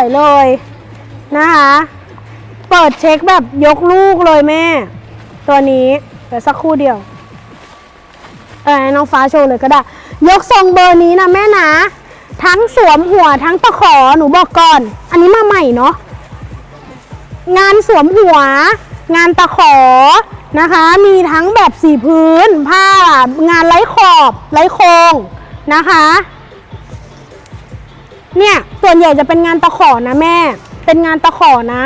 วยเลยนะคะ เปิดเช็คแบบยกลูกเลยแม่ ตัวนี้เดี๋ยวสักครู่เดียว เออน้องฟ้าโชว์เลยก็ได้ ยกทรงเบอร์นี้นะแม่นะ ทั้งสวมหัวทั้งตะขอหนูบอกก่อน อันนี้มาใหม่เนาะงานสวมหัว งานตะขอนะคะ มีทั้งแบบสีพื้น ผ้างานไร้ขอบไร้โครงนะคะ เนี่ยส่วนใหญ่จะเป็นงานตะขอนะแม่ เป็นงานตะขอนะ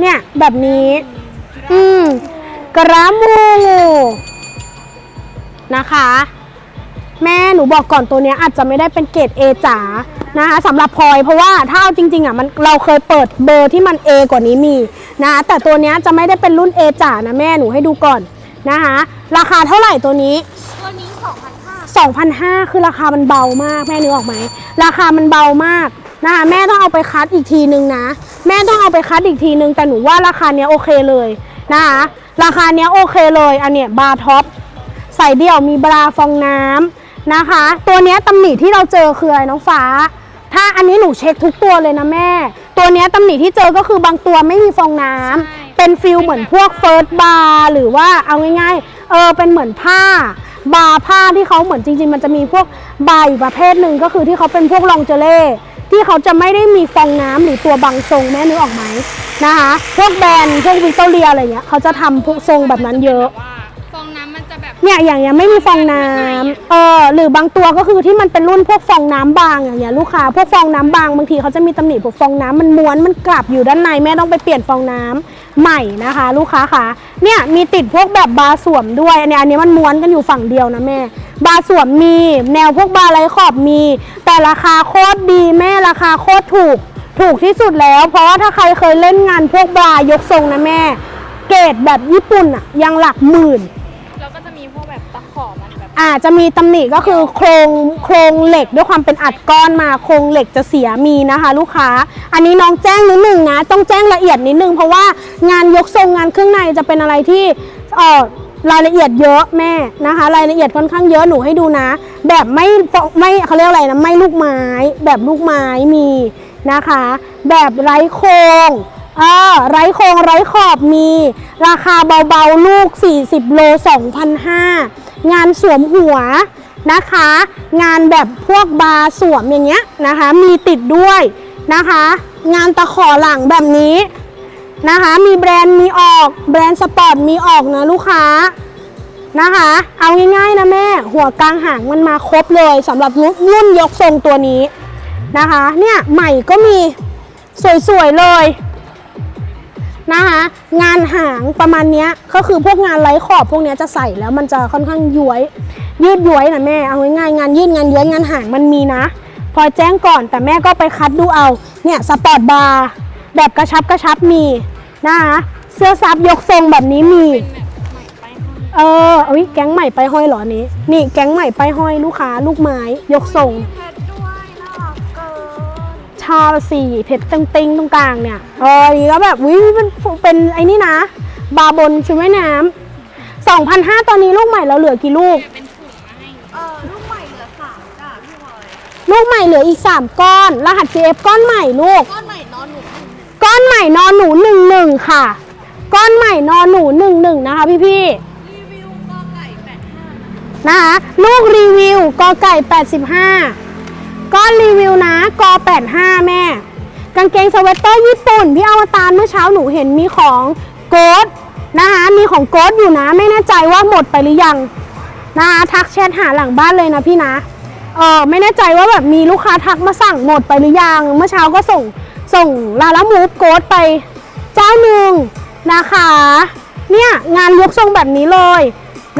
เนี่ยแบบนี้ อืมกระมูนะคะ แม่หนูบอกก่อนตัวเนี้ยอาจจะไม่ได้เป็นเกรด A จ๋านะคะสำหรับพลอยเพราะว่าถ้าเอาจริงๆอะมันเราเคยเปิดเบอร์ที่มัน A กว่านี้มีนะคะแต่ตัวเนี้ยจะไม่ได้เป็นรุ่น A จ๋านะแม่หนูให้ดูก่อนนะคะราคาเท่าไหร่ตัวนี้ ตัวนี้2,500 2,500 คือราคามันเบามาก แม่นึกออกไหม ราคามันเบามากนะคะแม่ต้องเอาไปคัดอีกทีนึงนะ แม่ต้องเอาไปคัดอีกทีนึง แต่หนูว่าราคาเนี้ยโอเคเลยนะคะราคาเนี้ยโอเคเลยอันเนี้ยบาร์ท็อปใส่เดี่ยวมีบราฟองน้ำนะคะ ตัวเนี้ยตำหนิที่เราเจอคืออะไรน้องฟ้า ถ้าอันนี้หนูเช็คทุกตัวเลยนะแม่ ตัวเนี้ยตำหนิที่เจอก็คือบางตัวไม่มีฟองน้ำเป็นฟิลเหมือนพวกเฟิร์สบาร์หรือว่าเอาง่ายๆเออเป็นเหมือนผ้า บาร์ผ้าที่เขาเหมือนจริง ๆ มันจะมีพวกบาร์อีกประเภทหนึ่งก็คือที่เขาเป็นพวกลองเจเล่ที่เขาจะไม่ได้มีฟองน้ำหรือตัวบังทรงแม่นึกออกไหมนะคะพวกแบรนด์พวกวิกตอเรียอะไรเงี้ยเขาจะทำพวกทรงแบบนั้นเยอะ จะแบบเนี่ยอย่างเงี้ยไม่มีฟองน้ำเออหรือบางตัวก็คือที่มันเป็นรุ่นพวกฟองน้ำบางอย่างเงี้ยลูกค้าพวกฟองน้ำบางบางทีเขาจะมีตำหนิพวกฟองน้ำมันม้วนมันกลับอยู่ด้านในแม่ต้องไปเปลี่ยนฟองน้ำใหม่นะคะ ลูกค้าค่ะเนี่ยมีติดพวกแบบบาร์สวมด้วยอันเนี้ยอันนี้มันม้วนกันอยู่ฝั่งเดียวนะแม่ บาร์สวมมีแนวพวกบาร์ไร้ขอบมี แต่ราคาโคตรดีแม่ราคาโคตรถูก ถูกที่สุดแล้ว เพราะว่าถ้าใครเคยเล่นงานพวกบาร์ยกทรงนะแม่ เกรดแบบญี่ปุ่นอะยังหลักหมื่น แล้วก็จะมีพวกแบบตะขอมันแบบอาจจะมีตำหนิก็คือโครงโครงเหล็กด้วยความเป็นอัดก้อนมาโครงเหล็กจะเสียมีนะคะ ลูกค้า อันนี้น้องแจ้งนิดนึงนะ ต้องแจ้งละเอียดนิดนึงเพราะว่างานยกทรงงานเครื่องในจะเป็นอะไรที่เออรายละเอียดเยอะแม่นะคะ รายละเอียดค่อนข้างเยอะหนูให้ดูนะ แบบไม่ไม่เขาเรียกอะไรนะไม่ลูกไม้ แบบลูกไม้มีนะคะ แบบไร้โครง เออไร้โครงไร้ขอบมี ราคาเบาๆ ลูก 40 โล 2,500 งานสวมหัวนะคะ งานแบบพวกบาสวมอย่างเงี้ยนะคะ มีติดด้วยนะคะ งานตะขอหลังแบบนี้นะคะ มีแบรนด์มีออก แบรนด์สปอร์ตมีออกนะลูกค้านะคะ เอาง่ายๆนะแม่ หัวกลางหางมันมาครบเลยสำหรับรุ่นรุ่นยกทรงตัวนี้นะคะ เนี่ยใหม่ก็มีสวยๆเลย นะคะงานหางประมาณนี้ก็คือพวกงานไร้ขอบพวกนี้จะใส่แล้วมันจะค่อนข้างย้วย ยืดย้วยนะแม่เอาง่ายๆงานยืดงานย้วยงานหางมันมีนะ พอแจ้งก่อนแต่แม่ก็ไปคัดดูเอาเนี่ยสปอร์ตบาร์แบบกระชับกระชับมีนะคะเสื้อซับยกทรงแบบนี้มีเอออเอ้ยแก๊งใหม่ไปห้อยเหรอนี้ นี่แก๊งใหม่ไปห้อยลูกค้าลูกไม้ยกทรง ชอบสี่เพชรติงๆตรงกลางเนี่ยเออนี่ก็แบบวิเป็นเป็นไอ้นี่นะ บาร์บนชุดว่ายน้ำสองพันห้าตอนนี้ลูกใหม่เราเหลือกี่ลูกเป็นถุงมาให้เออลูกใหม่เหลือสามจ้ะพี่บอยลูกใหม่เหลืออีก3ก้อน รหัส CF ก้อนใหม่ลูก ก้อนใหม่นอนหนูก้อนใหม่นอนหนูหนึ่งหนึ่งค่ะ ก้อนใหม่นอนหนูหนึ่งหนึ่งนะคะพี่พี่รีวิวก็ไก่แปดห้าๆนะคะลูกรีวิวกอไก่85ก้อ นรีวิวนะกอ85 แม่ กางเกงสเวตเตอร์ญี่ปุ่น พี่อวตารเมื่อเช้าหนูเห็นมีของโกดนะคะมีของโกดอยู่นะ ไม่แน่ใจว่าหมดไปหรือยังนะคะทักแชทหาหลังบ้านเลยนะพี่นะเออไม่แน่ใจว่าแบบมีลูกค้าทักมาสั่งหมดไปหรือยัง เมื่อเช้าก็ส่งส่งลาลามูฟโกดไปเจ้าหนึ่งนะคะ เนี่ยงานยกทรงแบบนี้เลย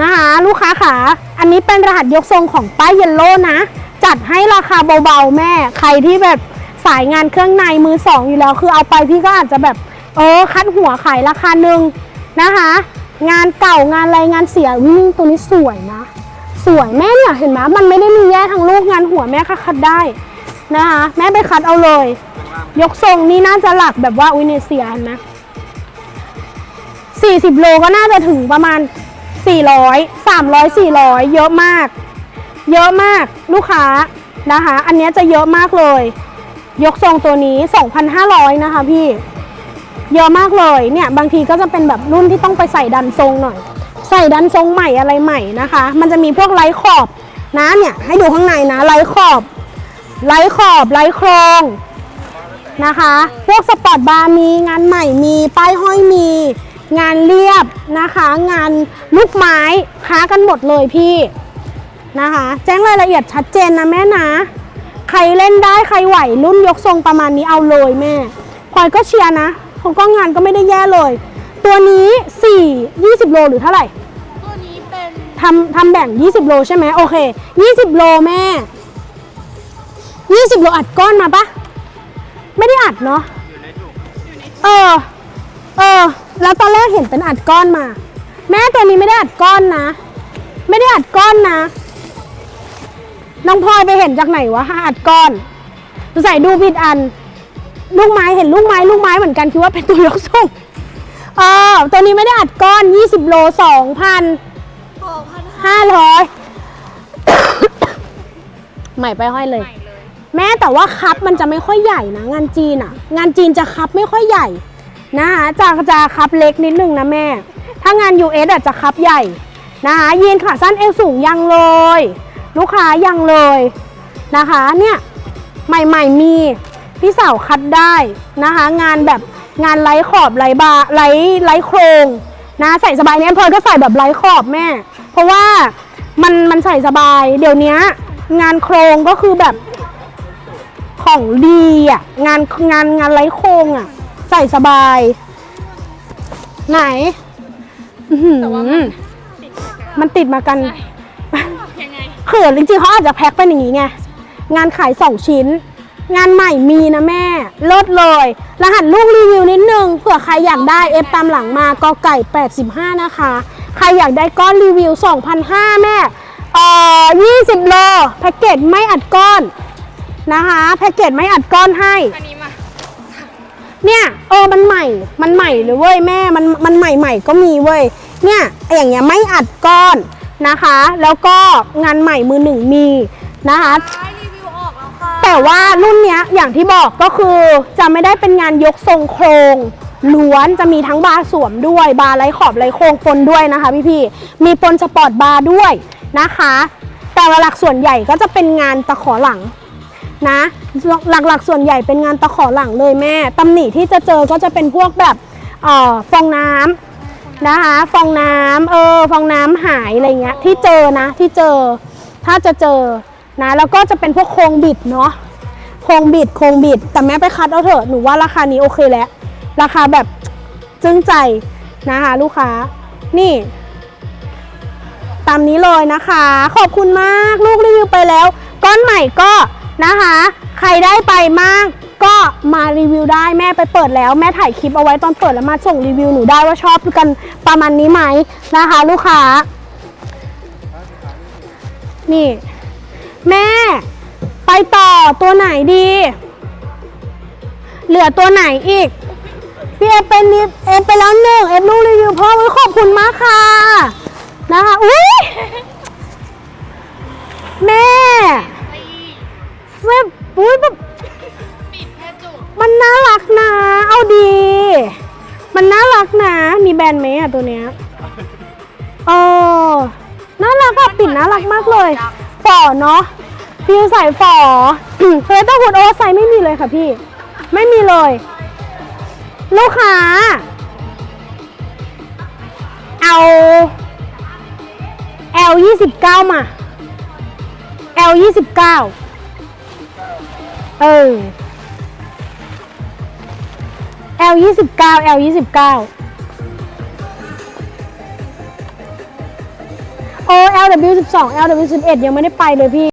นะคะลูกค้าขาอันนี้เป็นรหัสยกทรงของป้ายเยลโล่นะ จัดให้ราคาเบาๆแม่ ใครที่แบบสายงานเครื่องในมือสองอยู่แล้ว คือเอาไปพี่ก็อาจจะแบบ เออ คัดหัวขายราคาหนึ่งนะคะ งานเก่างานอะไรงานเสียวิ่งตัวนี้สวยนะ สวยแม่เนี่ยเห็นไหมมันไม่ได้มีแย่ทั้งลูกงานหัวแม่ก็คัดได้นะคะ แม่ไปคัดเอาเลย ยกทรงนี่น่าจะหลักแบบว่าอุยเนเซียเห็นไหมสี่สิบโลก็น่าจะถึงประมาณสี่ร้อยสามร้อยสี่ร้อยเยอะมาก เยอะมากลูกค้านะคะ อันนี้จะเยอะมากเลย ยกทรงตัวนี้ 2,500 นะคะพี่ เยอะมากเลยเนี่ยบางทีก็จะเป็นแบบรุ่นที่ต้องไปใส่ดันทรงหน่อย ใส่ดันทรงใหม่อะไรใหม่นะคะ มันจะมีพวกไร้ขอบนะเนี่ยให้ดูข้างในนะไร้ขอบไร้ขอบไร้โครงนะคะ พวกสปอร์ตบาร์มีงานใหม่มีป้ายห้อยมี งานเรียบนะคะ งานลูกไม้ค้ากันหมดเลยพี่ นะคะ แจ้งรายละเอียดชัดเจนนะแม่นะ ใครเล่นได้ใครไหวรุ่นยกทรงประมาณนี้เอาเลยแม่พลอยก็เชียร์นะของก็งานก็ไม่ได้แย่เลย ตัวนี้4 20 โลหรือเท่าไหร่ตัวนี้เป็นทำทำแบ่ง 20 โลใช่ไหมโอเค 20 โลแม่ 20 โลอัดก้อนมาปะไม่ได้อัดเนาะเออเออแล้วตอนแรกเห็นเป็นอัดก้อนมา แม่ตัวนี้ไม่ได้อัดก้อนนะ ไม่ได้อัดก้อนนะ น้องพลอยไปเห็นจากไหนวะอัดก้อนใส่ดูผิดอัน ลูกไม้เห็นลูกไม้ลูกไม้เหมือนกันคิดว่าเป็นตัวยกส่งเออตัวนี้ไม่ได้อัดก้อน 20 โล2,000สองพันห้าห้าร้อยใหม่ไปห้อยเลยม่เลย แม้แต่ว่าคัพมันจะไม่ค่อยใหญ่นะ งานจีนอะงานจีนจะคัพไม่ค่อยใหญ่นะคะจะจะคัพเล็กนิดนึงนะแม่ ถ้างาน US อะจะคัพใหญ่นะคะยีนขาสั้นเอวสูงยังเลย ลูกค้ายังเลยนะคะเนี่ยใหม่ๆมีพี่สาวคัดได้นะคะ งานแบบงานไร้ขอบไร้บาไร้ไร้โครงนะใส่สบายเนี่ยเพลินก็ใส่แบบไร้ขอบแม่ เพราะว่ามันมันใส่สบาย เดี๋ยวนี้งานโครงก็คือแบบของดีอะงานงานงานไร้โครงอะ ใส่สบาย ไหนอื้อหือแต่ว่ามันมันติดมากันยังไง เขินจริงๆเขาอาจจะแพ็คเป็นอย่างนี้ไง งานขาย2ชิ้น งานใหม่มีนะแม่เลิศเลย รหัสลูกรีวิวนิดนึงเผื่อใครอยากได้เอฟตามหลังมากอไก่ 85 นะคะ ใครอยากได้ก้อนรีวิว 2,500 แม่เอ่อ20 โลแพ็กเกจไม่อัดก้อนนะคะแพ็กเกจไม่อัดก้อนให้ อันนี้มาเนี่ยเออมันใหม่ มันใหม่เลยเว้ยแม่ มันมันใหม่ใหม่ๆก็มีเว้ย เนี่ยอย่างเงี้ยไม่อัดก้อน นะคะ แล้วก็งานใหม่มือหนึ่งมีนะคะได้รีวิวออกแล้วค่ะแต่ว่ารุ่นเนี้ยอย่างที่บอกก็คือจะไม่ได้เป็นงานยกทรงโครงล้วนจะมีทั้งบาร์สวมด้วย บาร์ไร้ขอบไร้โครงปนด้วยนะคะพี่ๆมีปนสปอร์ตบาร์ด้วยนะคะ แต่ว่าหลักส่วนใหญ่ก็จะเป็นงานตะขอหลังนะหลักๆส่วนใหญ่เป็นงานตะขอหลังเลยแม่ตำหนิที่จะเจอก็จะเป็นพวกแบบเอ่อฟองน้ำ นะคะ ฟองน้ำเออ ฟองน้ำหายอะไรเงี้ย ที่เจอนะที่เจอ ถ้าจะเจอนะ แล้วก็จะเป็นพวกโครงบิดเนาะโครงบิดโครงบิด แต่แม่ไปคัดเอาเถอะหนูว่าราคานี้โอเคแล้ว ราคาแบบจึ้งใจนะคะ ลูกค้านี่ ตามนี้เลยนะคะ ขอบคุณมากลูกรีวิวไปแล้ว ก้อนใหม่ก็นะคะ ใครได้ไปมาก ก็มารีวิวได้แม่ไปเปิดแล้วแม่ถ่ายคลิปเอาไว้ตอนเปิดแล้วมาส่งรีวิวหนูได้ว่าชอบกันประมาณนี้ไหมนะคะ ลูกค้า นี่ แม่ ไปต่อตัวไหนดี เหลือตัวไหนอีกพี่เอฟเป็นนิฟเอฟไปแล้วหนึ่งเอฟลูกรีวิวพ่อไว้ขอบคุณมากค่ะ นะคะอุ้ยแม่เว็บอุ้ยแบบปิดแค่จุก มันน่ารักนะ เอาดี มันน่ารักนะ มีแบรนด์ไหมอะตัวเนี้ยเออน่ารักอะปิ่นน่ารักมากเลย ฝ่อเนาะฟิวใส่ฝ่อเฮ้ยแต่หุ่นโอเวอร์ไซส์ไม่มีเลยค่ะพี่ ไม่มีเลย ลูกค้า เอา L ยี่สิบเก้ามา L ยี่สิบเก้าเออ L ยี่สิบเก้า L ยี่สิบเก้าโอ LW สิบสอง LW สิบเอ็ดยังไม่ได้ไปเลยพี่